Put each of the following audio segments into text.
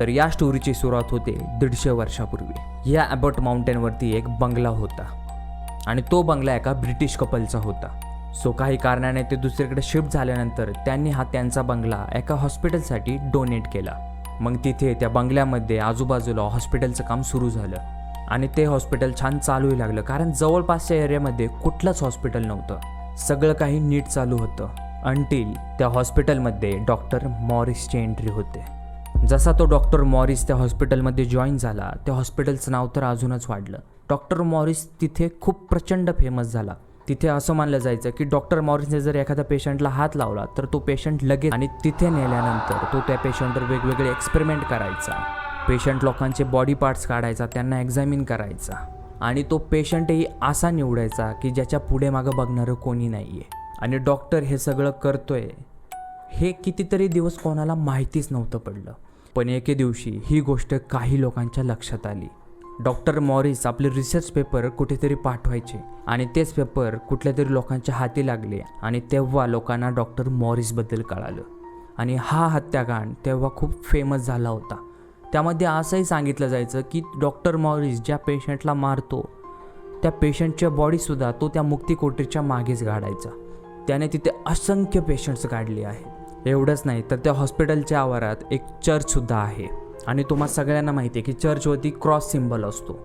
तर या स्टोरीची सुरुवात होते दीडशे वर्षापूर्वी. या अबट माउंटेनवरती एक बंगला होता आणि तो बंगला एका ब्रिटिश कपलचा होता. सो काही कारणाने ते दुसरीकडे शिफ्ट झाल्यानंतर त्यांनी हा त्यांचा बंगला एका हॉस्पिटलसाठी डोनेट केला. मग तिथे त्या बंगल्यामध्ये आजूबाजूला हॉस्पिटलचं काम सुरू झालं आणि ते हॉस्पिटल छान चालूही लागलं कारण जवळपासच्या एरियामध्ये कुठलंच हॉस्पिटल नव्हतं. सगळं काही नीट चालू होतं अंटील त्या हॉस्पिटलमध्ये डॉक्टर मॉरिसची एंट्री होते. जसा तो डॉक्टर मॉरिस त्या हॉस्पिटलमध्ये जॉईन झाला त्या हॉस्पिटलचं नाव तर अजूनच वाढलं. डॉक्टर मॉरिस तिथे खूप प्रचंड फेमस झाला. तिथे असं मानलं जायचं की डॉक्टर मॉरिसने जर एखाद्या पेशंटला हात लावला तर तो पेशंट लगेच आणि तिथे नेल्यानंतर तो त्या पेशंटवर वेगवेगळे एक्सपेरिमेंट करायचा. पेशंट लोकांचे बॉडी पार्ट्स काढायचा त्यांना एक्झामिन करायचा. आणि तो पेशंटही असा निवडायचा की ज्याच्या पुढे मागं बघणारं कोणी नाही आहे आणि डॉक्टर हे सगळं करतोय हे कितीतरी दिवस कोणाला माहितीच नव्हतं पडलं. पण एके दिवशी ही गोष्ट काही लोकांच्या लक्षात आली. डॉक्टर मॉरिस आपले रिसर्च पेपर कुठेतरी पाठवायचे आणि तेच पेपर कुठल्या तरी लोकांच्या हाती लागले आणि तेव्हा लोकांना डॉक्टर मॉरिसबद्दल कळालं. आणि हा हत्याकांड तेव्हा खूप फेमस झाला होता. त्यामध्ये असंही सांगितलं जायचं की डॉक्टर मॉरिस ज्या पेशंटला मारतो त्या पेशंटच्या बॉडीसुद्धा तो त्या मुक्तिकोठरीच्या मागेच गाडायचा. त्याने तिथे असंख्य पेशंट्स काढले आहेत. एवढंच नाही तर त्या हॉस्पिटलच्या आवारात एक चर्चसुद्धा आहे. आणि तुम्हाला सगळ्यांना माहिती आहे की चर्चवरती क्रॉस सिम्बॉल असतो.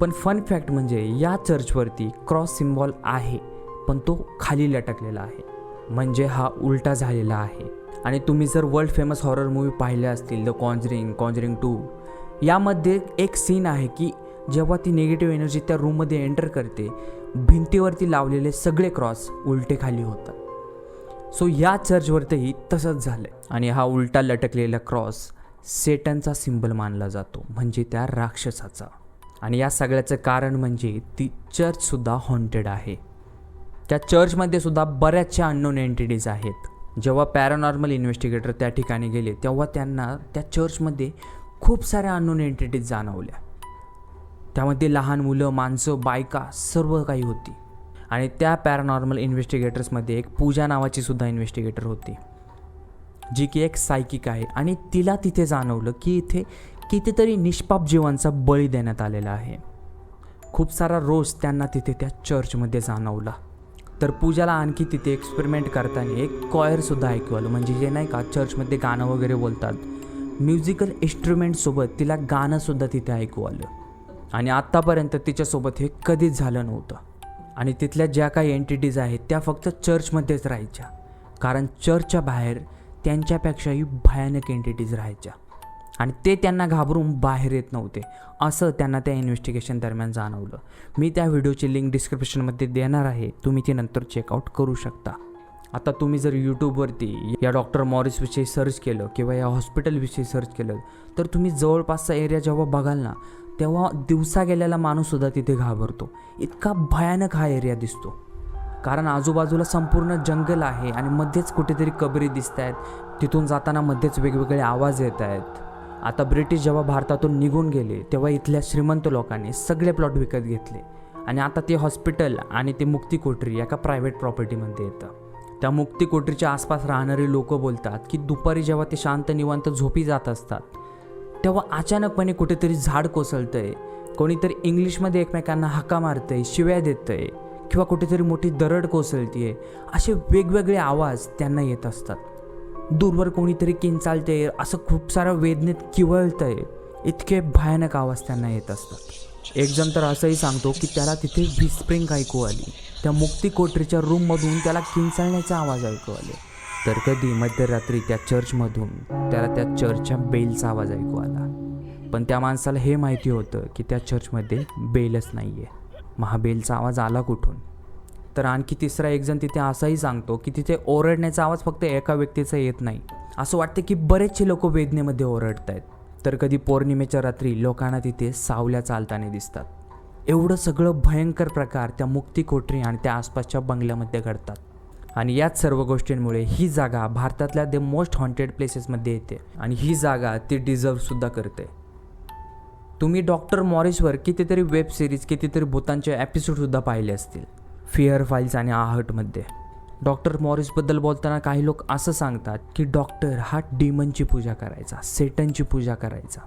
पण फन फॅक्ट म्हणजे या चर्चवरती क्रॉस सिम्बॉल आहे पण तो खाली लटकलेला आहे. म्हणजे हा उलटा झालेला आहे. आणि तुम्ही जर वर्ल्ड फेमस हॉरर मूवी पाहिले असतील द कॉन्जरिंग कॉन्जरिंग टू यामध्ये एक सीन आहे की जेव्हा ती निगेटिव्ह एनर्जी त्या रूममध्ये एंटर करते भिंतीवरती लावलेले सगळे क्रॉस उलटे खाली होतात. सो या चर्चवरतीही तसंच झालं आणि हा उलटा लटकलेला क्रॉस सेटनचा सिंबल मानला जातो म्हणजे त्या राक्षसाचा. आणि या सगळ्याचं कारण म्हणजे ती चर्चसुद्धा हॉन्टेड आहे. त्या चर्चमध्ये सुद्धा बऱ्याचशा अननोन एंटिटीज आहेत. जेव्हा पॅरानॉर्मल इन्व्हेस्टिगेटर त्या ठिकाणी गेले तेव्हा त्यांना त्या चर्चमध्ये खूप साऱ्या अननोन एंटिटीज जाणवल्या. त्यामध्ये लहान मुलं माणसं बायका सर्व काही होती. आणि त्या पॅरानॉर्मल इन्व्हेस्टिगेटर्समध्ये एक पूजा नावाची सुद्धा इन्व्हेस्टिगेटर होती. जी की एक सायकिक आहे आणि तिला तिथे जाणवलं की इथे कितीतरी निष्पाप जीवांचा बळी देण्यात आलेला आहे. खूप सारा रोज त्यांना तिथे त्या चर्चमध्ये जाणवला. तर पूजाला आणखी तिथे एक्सपेरिमेंट करताना एक कॉयरसुद्धा ऐकू आलं म्हणजे जे नाही का चर्चमध्ये गाणं वगैरे बोलतात. म्युझिकल इन्स्ट्रुमेंटसोबत तिला गाणंसुद्धा तिथे ऐकू आलं. आणि आत्तापर्यंत तिच्यासोबत हे कधीच झालं नव्हतं. आणि तिथल्या ज्या काही एंटिटीज आहेत त्या फक्त चर्चमध्येच राहायच्या. कारण चर्चच्या बाहेर त्यांच्यापेक्षाही भयानक एंटिटीज राहायच्या. आणि ते त्यांना घाबरून बाहेर येत नव्हते. असं त्यांना त्या इन्व्हेस्टिगेशन दरम्यान जाणवलं. मी त्या व्हिडिओची लिंक डिस्क्रिप्शनमध्ये देणार आहे. तुम्ही ती नंतर चेकआउट करू शकता. आता तुम्ही जर यूट्यूबवरती या डॉक्टर मॉरिसविषयी सर्च केलं किंवा या हॉस्पिटलविषयी सर्च केलं तर तुम्ही जवळपासचा एरिया जेव्हा बघाल ना तेव्हा दिवसा गेलेला माणूससुद्धा तिथे घाबरतो. इतका भयानक हा एरिया दिसतो. कारण आजूबाजूला संपूर्ण जंगल आहे आणि मध्येच कुठेतरी कबरी दिसत आहेत तिथून जाताना मध्येच वेगवेगळे आवाज येत आहेत आता ब्रिटिश जेव्हा भारतातून निघून गेले तेव्हा इथल्या श्रीमंत लोकांनी सगळे प्लॉट विकत घेतले. आणि आता ते हॉस्पिटल आणि ते मुक्ती कोठरी एका प्रायव्हेट प्रॉपर्टीमध्ये येतं. त्या मुक्ती कोठरीच्या आसपास राहणारी लोक बोलतात की दुपारी जेव्हा ते शांत निवांत झोपी जात असतात तेव्हा अचानकपणे कुठेतरी झाड कोसळतंय. कोणीतरी इंग्लिशमध्ये एकमेकांना हाका मारतंय शिव्या देतंय किंवा कुठेतरी मोठी दरड कोसळतीये. असे वेगवेगळे आवाज त्यांना येत असतात. दूरवर कोणीतरी किंचाळते असं खूप सारं वेदनेत किवळतंय. इतके भयानक आवाज त्यांना येत असतात. एक जण तर असंही सांगतो की त्याला तिथे विस्प्रिंग ऐकू आली. त्या मुक्ती कोठरीच्या रूममधून त्याला किंचाळण्याचा आवाज ऐकू आले. तर कधी मध्यरात्री त्या चर्चमधून त्याला त्या चर्चच्या बेलचा आवाज ऐकू आला. पण त्या माणसाला हे माहिती होतं की त्या चर्चमध्ये बेलच नाही आहे महाबेलचा आवाज आला कुठून? तर आणखी तिसरा एकजण तिथे असाही सांगतो की तिथे ओरडण्याचा आवाज फक्त एका व्यक्तीचा येत नाही. असं वाटतं की बरेचसे लोक वेदनेमध्ये ओरडत आहेत तर कधी पौर्णिमेच्या रात्री लोकांना तिथे सावल्या चालताना दिसतात. एवढं सगळं भयंकर प्रकार त्या मुक्ती कोठरी आणि त्या आसपासच्या बंगल्यामध्ये घडतात. आणि याच सर्व गोष्टींमुळे ही जागा भारतातल्या द मोस्ट हॉन्टेड प्लेसेसमध्ये येते. आणि ही जागा ती डिझर्वसुद्धा करते. तुम्ही डॉक्टर मॉरिसवर कितीतरी वेब सिरीज कितीतरी भूतांचे एपिसोडसुद्धा पाहिले असतील. फिअर फाईल्स आणि आहटमध्ये डॉक्टर मॉरिसबद्दल बोलताना काही लोक असं सांगतात की डॉक्टर हा डिमनची पूजा करायचा सेटनची पूजा करायचा.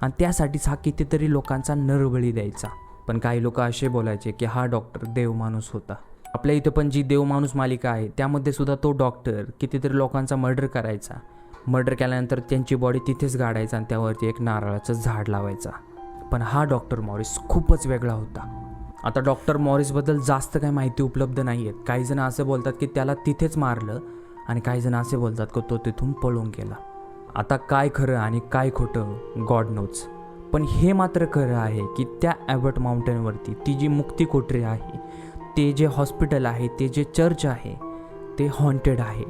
आणि त्यासाठीच हा कितीतरी लोकांचा नरबळी द्यायचा. पण काही लोक असे बोलायचे की हा डॉक्टर देव माणूस होता. आपल्या इथं पण जी देवमाणूस मालिका आहे त्यामध्ये सुद्धा तो डॉक्टर कितीतरी लोकांचा मर्डर करायचा. मर्डर केल्यानंतर त्यांची बॉडी तिथेच गाडायचा आणि त्यावरती एक नारळाचं झाड लावायचा. पण हा डॉक्टर मॉरिस खूपच वेगळा होता. आता डॉक्टर मॉरिसबद्दल जास्त काही माहिती उपलब्ध नाही आहेत काही जण असे बोलतात की त्याला तिथेच मारलं आणि काही जण असे बोलतात की तो तिथून पळून गेला. आता काय खरं आणि काय खोटं? गॉड नोज पण हे मात्र खरं आहे की त्या ॲबर्ट माउंटेनवरती ती जी मुक्ती कोठरी आहे ते जे हॉस्पिटल आहे ते जे चर्च आहे ते हॉन्टेड आहे.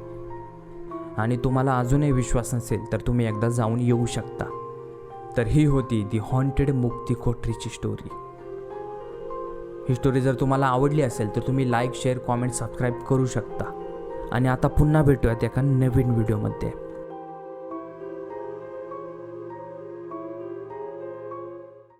आणि तुम्हाला अजूनही विश्वास नसेल तर तुम्ही एकदा जाऊन येऊ शकता. तर ही होती दी हॉन्टेड मुक्ती कोठरीची स्टोरी ही स्टोरी जर तुम्हाला आवडली असेल तर तुम्ही लाईक शेअर कॉमेंट सबस्क्राईब करू शकता. आणि आता पुन्हा भेटूयात एका नवीन व्हिडिओमध्ये